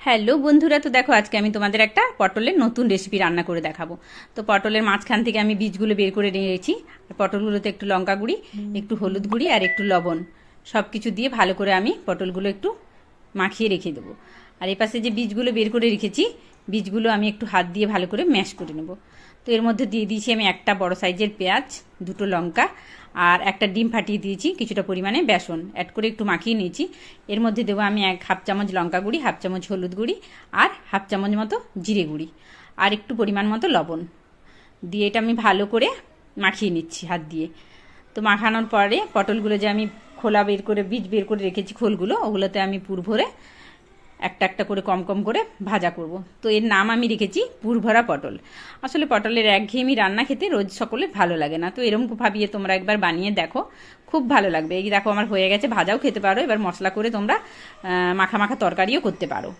Hello বন্ধুরা তো দেখো আজকে আমি তোমাদের একটা পটলের নতুন রেসিপি রান্না করে দেখাবো। তো পটলের মাঝখান থেকে আমি বীজগুলো বের করে নিয়েছি। আর পটলগুলোতে একটু লঙ্কা গুঁড়ি একটু হলুদ গুঁড়ি আর একটু লবণ। সব কিছু দিয়ে ভালো করে আমি পটলগুলো একটু মাখিয়ে রেখে দেবো। আর এই পাশে যে বীজগুলো বের করে রেখেছি বীজগুলো আমি একটু হাত দিয়ে ভালো করে ম্যাশ করে নেব। তো এর মধ্যে দিয়ে দিয়েছি আমি একটা বড় সাইজের পেঁয়াজ দুটো লঙ্কা আর একটা ডিম ফাটিয়ে দিয়েছি, কিছুটা পরিমাণে বেসন। অ্যাড করে একটু মাখিয়ে নিয়েছি। এর মধ্যে দেবো আমি এক হাফ চামচ লঙ্কা গুঁড়ি, হাফ চামচ হলুদ গুঁড়ি আর হাফ চামচ মতো জিরে গুঁড়ি আর একটু পরিমাণ মতো লবণ। দিয়ে এটা আমি ভালো করে মাখিয়ে নিচ্ছি হাত দিয়ে। তো মাখানোর পরে পটলগুলো যে আমি খোলা বের করে, বীজ বের করে রেখেছি খোলগুলো, ওগুলোতে আমি পুর ভরে একটা একটা করে কম কম করে ভাজা করব। তো এর নাম আমি রেখেছি পুরভরা পটল। আসলে পটলের একঘেয়েমি রান্না খেতে রোজ সকলে ভালো লাগে না। তো এরকম ভাবিয়ে তোমরা একবার বানিয়ে দেখো, খুব ভালো লাগবে। এই দেখো আমার হয়ে গেছে, ভাজাও খেতে পারো। এবার মশলা করে তোমরা মাখা মাখা তরকারিও করতে পারো।